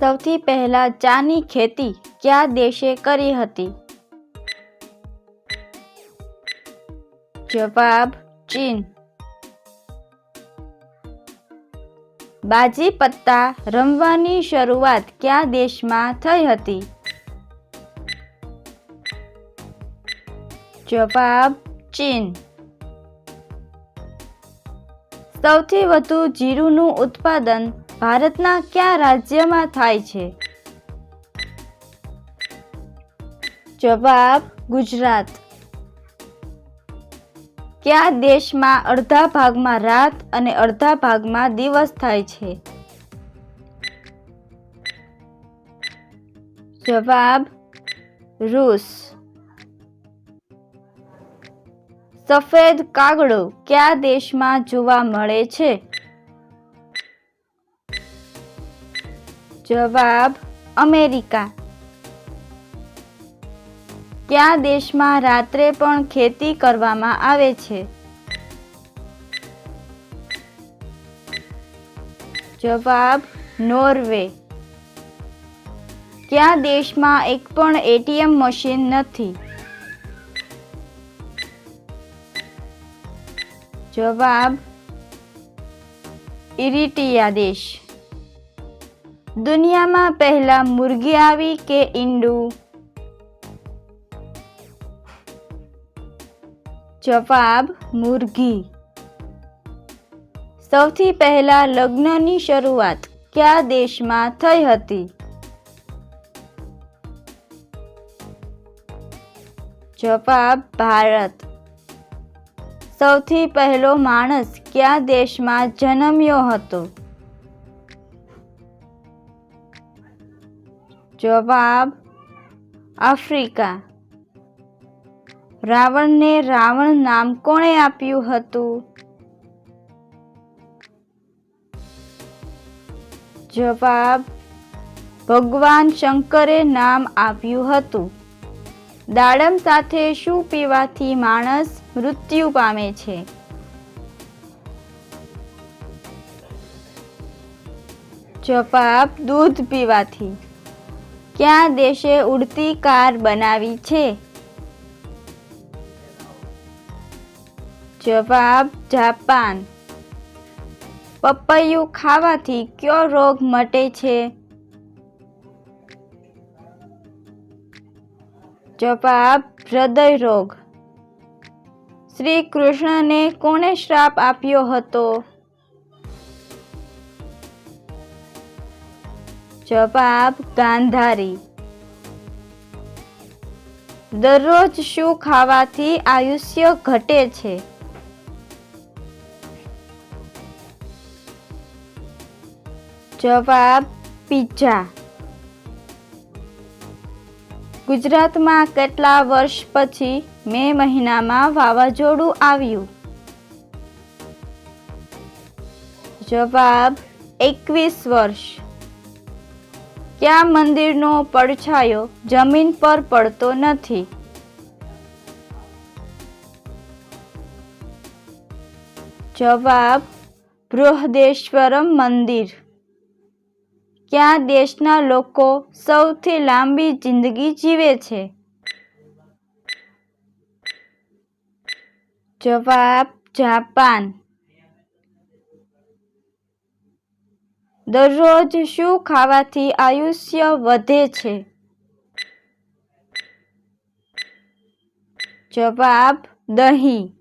સૌથી પહેલા ચાની ખેતી કયા દેશે કરી હતી? જવાબ ચીન. બાજી પત્તા રમવાની શરૂઆત કયા દેશમાં થઈ હતી? જવાબ ચીન. સૌથી વધુ જીરુંનું ઉત્પાદન ભારતના કયા રાજ્યમાં થાય છે? જવાબ, ગુજરાત. કયા દેશમાં અડધા ભાગમાં રાત અને અડધા ભાગમાં દિવસ થાય છે? જવાબ, રૂસ. સફેદ કાગડો કયા દેશમાં જોવા મળે છે? જવાબ અમેરિકા. કયા દેશમાં રાત્રે પણ ખેતી કરવામાં આવે છે? જવાબ નોર્વે. કયા દેશમાં એક પણ એટીએમ મશીન નથી? જવાબ ઇરિટિયા દેશ. દુનિયામાં પહેલા મુરગી આવી કે ઈંડું? જવાબ, મુર્ગી. સૌથી પહેલા લગ્નની શરૂઆત કયા દેશમાં થઈ હતી? જવાબ, ભારત. સૌથી પહેલો માણસ કયા દેશમાં જન્મ્યો હતો? જવાબ આફ્રિકા. રાવણને રાવણ નામ કોણે આપ્યું હતું? જવાબ ભગવાન શંકરે નામ આપ્યું હતું. દાડમ સાથે શું પીવાથી માણસ મૃત્યુ પામે છે? જવાબ દૂધ પીવાથી. કયા દેશે ઉડતી કાર બનાવી છે? જવાબ, જાપાન. પપૈયું ખાવાથી કયો રોગ મટે છે? જવાબ, હૃદય રોગ. શ્રી કૃષ્ણને કોણે શ્રાપ આપ્યો હતો? જવાબ ગાંધારી. દરરોજ શું ખાવાથી આયુષ્ય ઘટે છે? જવાબ પિઝા. ગુજરાતમાં કેટલા વર્ષ પછી મે મહિનામાં વાવાઝોડું આવ્યું? જવાબ એકવીસ વર્ષ. કયા મંદિરનો પડછાયો જમીન પર પડતો નથી? જવાબ, બૃહદેશ્વરમ મંદિર. ક્યાં દેશના લોકો સૌથી લાંબી જિંદગી જીવે છે? જવાબ, જાપાન. દરરોજ શું ખાવાથી આયુષ્ય વધે છે? જવાબ દહીં.